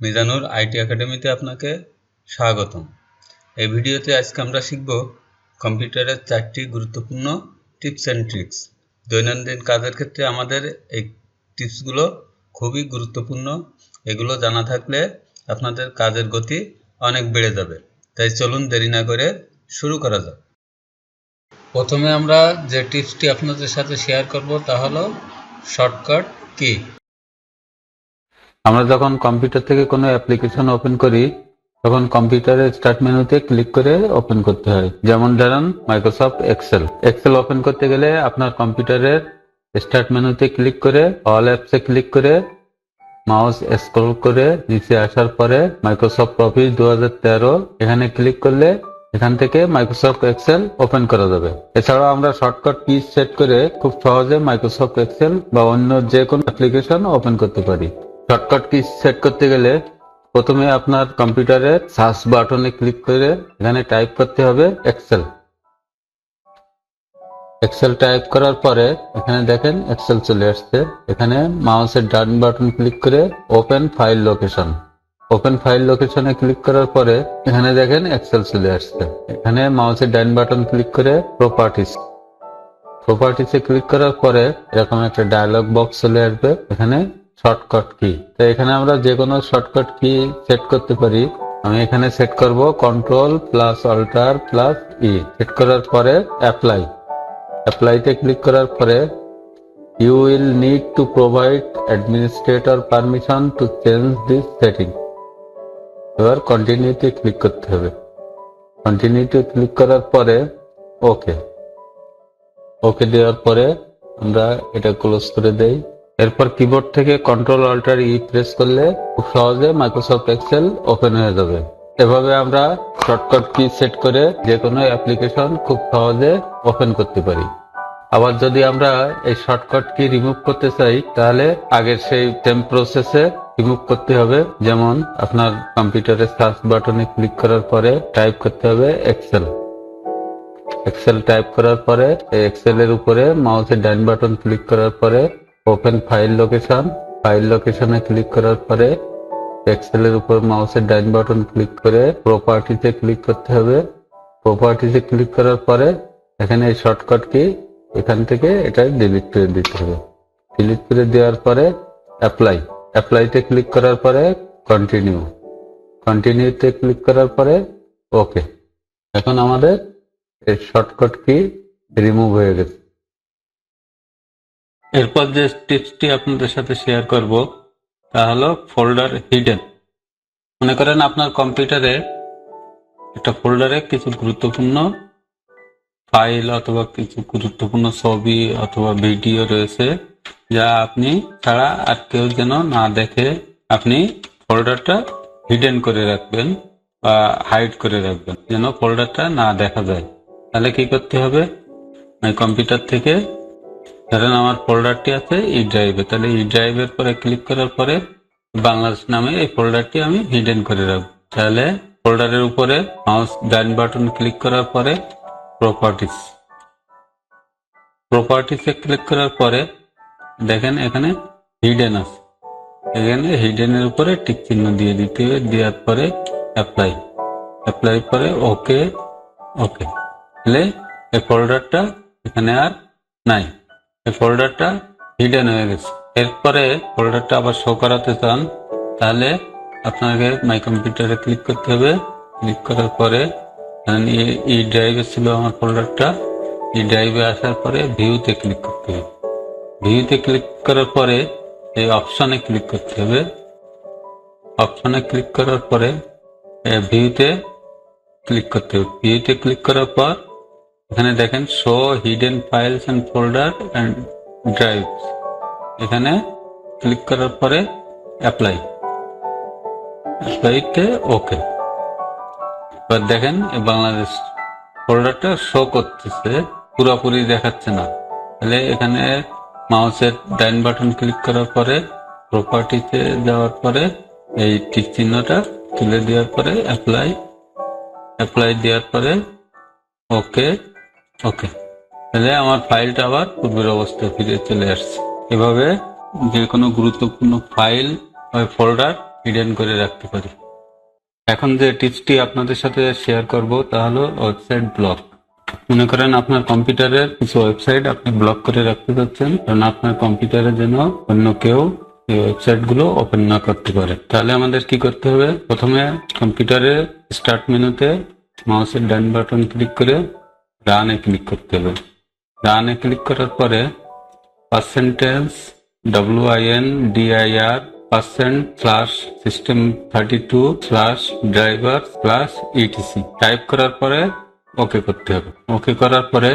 Mizanur IT একাডেমিতে আপনাকে স্বাগতম। এই ভিডিওতে আজকে আমরা শিখব কম্পিউটারের চারটি গুরুত্বপূর্ণ টিপস অ্যান্ড ট্রিক্স। দৈনন্দিন কাজের ক্ষেত্রে আমাদের এই টিপসগুলো খুবই গুরুত্বপূর্ণ। এগুলো জানা থাকলে আপনাদের কাজের গতি অনেক বেড়ে যাবে। তাই চলুন দেরি না করে শুরু করা যাক। প্রথমে আমরা যে টিপসটি আপনাদের সাথে শেয়ার করব তা হলো শর্টকাট কি? আমরা যখন কম্পিউটার থেকে কোনো অ্যাপ্লিকেশন ওপেন করি, তখন কম্পিউটারের স্টার্ট মেনুতে ক্লিক করে ওপেন করতে হয়। যেমন ধরেন মাইক্রোসফট এক্সেল এক্সেল ওপেন করতে গেলে আপনার কম্পিউটারের স্টার্ট মেনুতে ক্লিক করে অল অ্যাপসে ক্লিক করে মাউস স্ক্রল করে নিচে আসার পরে মাইক্রোসফট অফিস দু হাজার তেরো, এখানে ক্লিক করলে এখান থেকে মাইক্রোসফট এক্সেল ওপেন করা যাবে। এছাড়াও আমরা শর্টকাট কি সেট করে খুব সহজে মাইক্রোসফট এক্সেল বা অন্য যে কোনো অ্যাপ্লিকেশন ওপেন করতে পারি। শর্টকাট কি সেট করতে গেলে প্রথমে আপনার কম্পিউটারে সার্চ বাটনে ক্লিক করে এখানে টাইপ করতে হবে এক্সেল এক্সেল টাইপ করার পরে এখানে দেখেন এক্সেল চলে আসছে। এখানে মাউসের ডান বাটন ক্লিক করে open file location open file লোকেশনে ক্লিক করার পরে এখানে দেখেন এক্সেল চলে আসছে। এখানে মাউসের ডান বাটন ক্লিক করে প্রপার্টিস প্রপার্টিসে ক্লিক করার পরে এরকম একটা ডায়লগ বক্স চলে আসবে। এখানে শর্টকাট কি তো এখানে আমরা যে কোনো শর্টকাট কি সেট করতে পারি। আমি এখানে সেট করব control plus alter plus E set করার পরে অ্যাপ্লাই অ্যাপ্লাইতে ক্লিক করার পরে you will need to provide administrator permission to change this setting এবার কন্টিনিউতে ক্লিক করতে হবে। কন্টিনিউতে ক্লিক করার পরে ওকে ওকে দেওয়ার পরে আমরা এটা ক্লোজ করে দেই। এরপর কিবোর্ড থেকে কন্ট্রোল অল্টার ই প্রেস করলে খুব সহজে মাইক্রোসফট এক্সেল ওপেন হয়ে যাবে। এভাবে আমরা শর্টকাট কি সেট করে যে কোনো অ্যাপ্লিকেশন খুব সহজে ওপেন করতে পারি। আবার যদি আমরা এই শর্টকাট কি রিমুভ করতে চাই, তাহলে আগের সেই সেম প্রসেসে রিমুভ করতে হবে। যেমন আপনার কম্পিউটারে সার্চ বাটনে ক্লিক করার পরে টাইপ করতে হবে এক্সেল এক্সেল টাইপ করার পরে এক্সেল এর উপরে মাউসের ডান বাটন ক্লিক করার পরে ওপেন ফাইল লোকেশন। ফাইল লোকেশনে ক্লিক করার পরে এক্সেল এর উপর মাউসের ডান বাটন ক্লিক করে প্রপার্টিতে ক্লিক করতে হবে। প্রপার্টিতে ক্লিক করার পরে এখানে এই শর্টকাট কি এখান থেকে এটা ডিলিট করে দিতে হবে। ডিলিট করে দেওয়ার পরে অ্যাপ্লাই অ্যাপ্লাইতে ক্লিক করার পরে কন্টিনিউ কন্টিনিউতে ক্লিক করার পরে ওকে এখন আমাদের এই শর্টকাট কি রিমুভ হয়ে গেছে। এরপর যে টিপসটি আপনাদের সাথে শেয়ার করব, তা হলো ফোল্ডার হিডেন মনে করেন আপনার কম্পিউটারে একটা ফোল্ডারে কিছু গুরুত্বপূর্ণ ফাইল অথবা কিছু গুরুত্বপূর্ণ ছবি অথবা ভিডিও রয়েছে, যা আপনি ছাড়া আর কেউ যেন না দেখে আপনি ফোল্ডারটা হিডেন করে রাখবেন বা হাইড করে রাখবেন, যেন ফোল্ডারটা না দেখা যায়। তাহলে কি করতে হবে? কম্পিউটার থেকে ধরেন আমার ফোল্ডারটি আছে ই ড্রাইভে তাহলে ই ড্রাইভের পরে ক্লিক করার পরে বাংলাদেশ নামে এই ফোল্ডারটি আমি হিডেন করে রাখব। তাহলে ফোল্ডারের উপরে মাউস ডান বাটন ক্লিক করার পরে প্রপার্টিস প্রপার্টিসে ক্লিক করার পরে দেখেন এখানে হিডেন আছে। এখানে হিডেনের উপরে টিক চিহ্ন দিয়ে দিতে হবে দেওয়ার পরে অ্যাপ্লাই অ্যাপ্লাই পরে ওকে ওকে তাহলে এই ফোল্ডারটা এখানে আর নাই। এই ফোল্ডারটা হিডেন হয়ে গেছে। এরপরে ফোল্ডারটা আবার শো করাতে চান, তাহলে আপনাকে মাই কম্পিউটারে ক্লিক করতে হবে। ক্লিক করার পরে ই ড্রাইভে ছিল আমার ফোল্ডারটা ই ড্রাইভে আসার পরে ভিউতে ক্লিক করতে হবে। ভিউতে ক্লিক করার পরে এই অপশনে ক্লিক করতে হবে। অপশনে ক্লিক করার পরে ভিউতে ক্লিক করতে হবে। ভিউতে ক্লিক করার পর এখানে দেখেন show hidden files and folder and drive এখানে ক্লিক করার পরে অ্যাপ্লাই অ্যাপ্লাইতে ওকে এবার দেখেন বাংলাদেশ ফোল্ডারটা শো করতেছে, পুরোপুরি দেখাচ্ছে না। তাহলে এখানে মাউসের ডাইন বাটন ক্লিক করার পরে প্রপার্টিতে যাওয়ার পরে, এই টিক চিহ্নটা তুলে দেওয়ার পরে অ্যাপ্লাই অ্যাপ্লাই দেওয়ার পরে ওকে ওকে। তাহলে আমার ফাইলটা আবার পূর্বের অবস্থায় ফিরে চলে আসছে। এভাবে যে কোনো গুরুত্বপূর্ণ ফাইল বা ফোল্ডার হিডেন করে রাখতে পারি। এখন যে টিপসটি আপনাদের সাথে শেয়ার করব তা হলো ওয়েবসাইট ব্লক মনে করেন আপনার কম্পিউটারের কিছু ওয়েবসাইট আপনি ব্লক করে রাখতে চাচ্ছেন কারণ আপনার কম্পিউটারে যেন অন্য কেউ এই ওয়েবসাইটগুলো ওপেন না করতে পারে। তাহলে আমাদের কি করতে হবে? প্রথমে কম্পিউটারে স্টার্ট মেনুতে মাউসের ডান বাটন ক্লিক করে রানে ক্লিক করতে হবে। রানে ক্লিক করার পরে percentage W I N DIR percent slash system thirty two slash driver slash ETC type করার পরে ওকে করতে হবে। ওকে করার পরে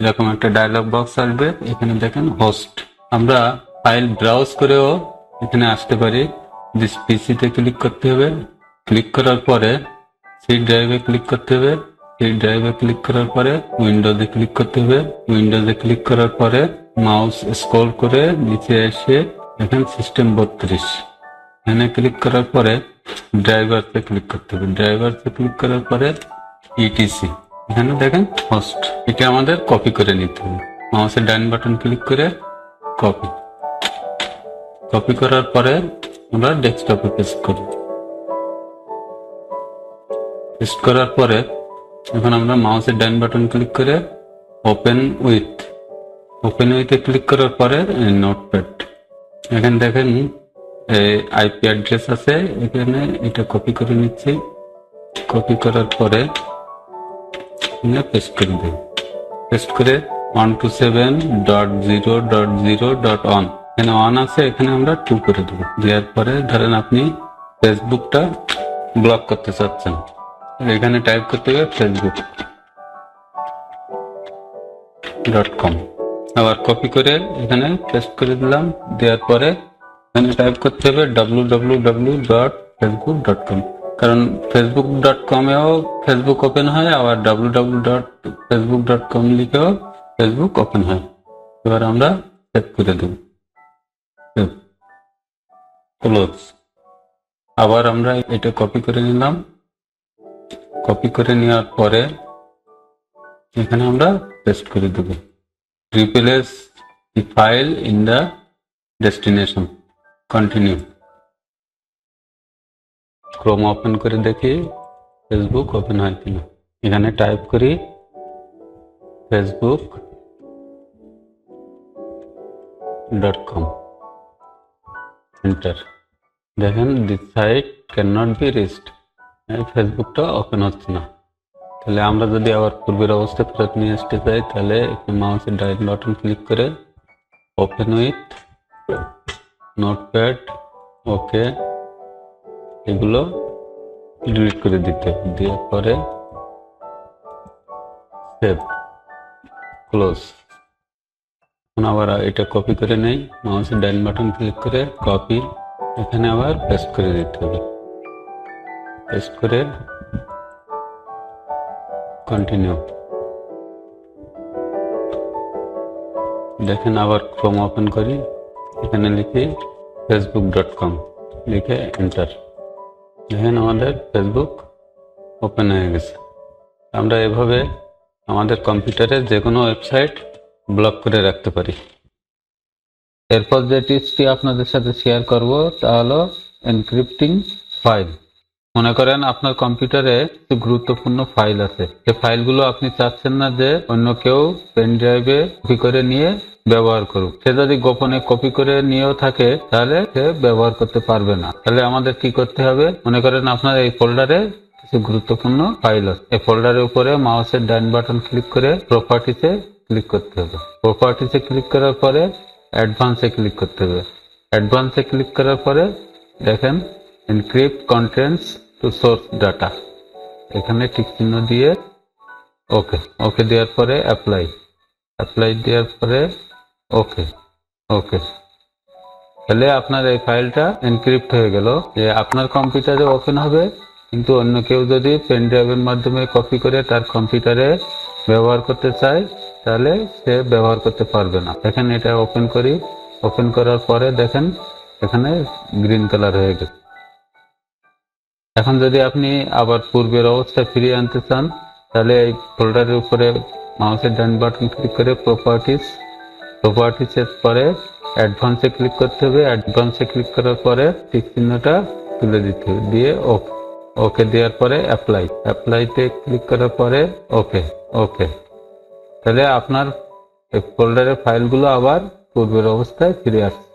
এরকম একটা ডায়লগ বক্স আসবে। এখানে দেখেন হোস্ট আমরা ফাইল ব্রাউজ করেও এখানে আসতে পারি। দিস পিসিতে ক্লিক করতে হবে। ক্লিক করার পরে সি ড্রাইভে ক্লিক করতে হবে। সেই ড্রাইভে ক্লিক করার পরে উইন্ডোজে ক্লিক করতে হবে। উইন্ডোজে ক্লিক করার পরে মাউস স্ক্রল করে নিচে এসে এখানে সিস্টেম বত্রিশ। এখানে ক্লিক করার পরে ড্রাইভারতে ক্লিক করতে হবে। ড্রাইভারতে ক্লিক করার পরে ইটিসি এখানে দেখেন হোস্ট এটা আমাদের কপি করে নিতে হবে। মাউসের ডাইন বাটন ক্লিক করে কপি কপি করার পরে আমরা ডেস্কটপে পেস্ট করি। পেস্ট করার পরে এখন আমরা মাউসের ডান বাটন ক্লিক করে ওপেন উইথ ওপেন উইথে ক্লিক করার পরে নোটপ্যাড এখানে দেখেন আইপি অ্যাড্রেস আছে। এখানে এটা কপি করে নিচ্ছি। কপি করার পরে পেস্ট করে দেব পেস্ট করে one two seven dot zero dot zero dot one এখানে অন আছে, এখানে আমরা টু করে দেবো। দেওয়ার পরে ধরেন আপনি ফেসবুকটা ব্লক করতে চাচ্ছেন। এখানে টাইপ করতে হবে ফেসবুক ডট কম আবার কপি করে এখানে পেস্ট করে দিলাম। দেওয়ার পরে এখানে টাইপ করতে হবে W W W dot Facebook dot com কারণ ফেসবুক ডট কমেও ফেসবুক ওপেন হয়, আবার W W dot Facebook dot com লিখেও ফেসবুক ওপেন হয়। এবার আমরা সেভ করে দেব। ক্লোজ আবার আমরা এটা কপি করে নিলাম। কপি করে নেওয়ার পরে এখানে আমরা পেস্ট করে দেব। Replace the file in the destination continue Chrome open করে দেখি ফেসবুক ওপেন হয় কিনা। এখানে টাইপ করি ফেসবুক ডট কম এন্টার দেখেন this site can not be reached এই ফেসবুকটা ওপেন হচ্ছে না। তাহলে আমরা যদি আবার পূর্বের অবস্থায় ফেরত নিয়ে আসতে চাই, তাহলে একটু মাউসের ডাইট বাটন ক্লিক করে ওপেন উইথ নোটপ্যাড ওকে এগুলো ডিলিট করে দিতে হবে। দেওয়ার পরে সেভ ক্লোজ এখন আবার এটা কপি করে নেই। মাউসের ডাইন বাটন ক্লিক করে কপি এখানে আবার পেস্ট করে দিতে হবে। পেস্ট করে কন্টিনিউ দেখেন আবার ক্রোম ওপেন করি। এখানে লিখি ফেসবুক ডট কম লিখে এন্টার দেখেন আমাদের ফেসবুক ওপেন হয়ে গেছে। আমরা এভাবে আমাদের কম্পিউটারে যে কোনো ওয়েবসাইট ব্লক করে রাখতে পারি। এরপর যে টিপসটি আপনাদের সাথে শেয়ার করব, তা হলো এনক্রিপ্টিং ফাইল মনে করেন আপনার কম্পিউটারে কিছু গুরুত্বপূর্ণ ফাইল আছে। যে ফাইলগুলো আপনি চাচ্ছেন না যে অন্য কেউ পেন ড্রাইভে কপি করে নিয়ে ব্যবহার করুক। সে যদি গোপনে কপি করে নিয়েও থাকে, তাহলে সে ব্যবহার করতে পারবে না। তাহলে আমাদের কি করতে হবে? মনে করেন আপনার এই ফোল্ডারে কিছু গুরুত্বপূর্ণ ফাইল আছে। এই ফোল্ডারের উপরে মাউসের ডান বাটন ক্লিক করে প্রপার্টিতে ক্লিক করতে হবে। প্রপার্টিতে ক্লিক করার পরে অ্যাডভান্সে ক্লিক করতে হবে। অ্যাডভান্সে ক্লিক করার পরে দেখেন encrypt contents to source data এখানে ঠিক চিহ্ন দিয়ে ওকে ওকে দেওয়ার পরে অ্যাপ্লাই অ্যাপ্লাই দেওয়ার পরে ওকে ওকে তাহলে আপনার এই ফাইলটা এনক্রিপ্ট হয়ে গেল। যে আপনার কম্পিউটারে ওপেন হবে, কিন্তু অন্য কেউ যদি পেন ড্রাইভের মাধ্যমে কপি করে তার কম্পিউটারে ব্যবহার করতে চায়, তাহলে সে ব্যবহার করতে পারবে না। দেখেন এটা ওপেন করি। ওপেন করার পরে দেখেন, এখানে গ্রিন কালার হয়ে গেছে। এখন যদি আপনি আবার পূর্বের অবস্থায় ফিরিয়ে আনতে চান, তাহলে এই ফোল্ডারের উপরে মাউসের ডান বাটন ক্লিক করে প্রপার্টিস প্রপার্টিসের পরে অ্যাডভান্সে ক্লিক করতে হবে অ্যাডভান্সে ক্লিক করার পরে টিক চিহ্নটা তুলে দিতে হবে। দিয়ে ওকে ওকে দেওয়ার পরে অ্যাপ্লাই অ্যাপ্লাইতে ক্লিক করার পরে ওকে ওকে তাহলে আপনার ফোল্ডারের ফাইলগুলো আবার পূর্বের অবস্থায় ফিরে আসছে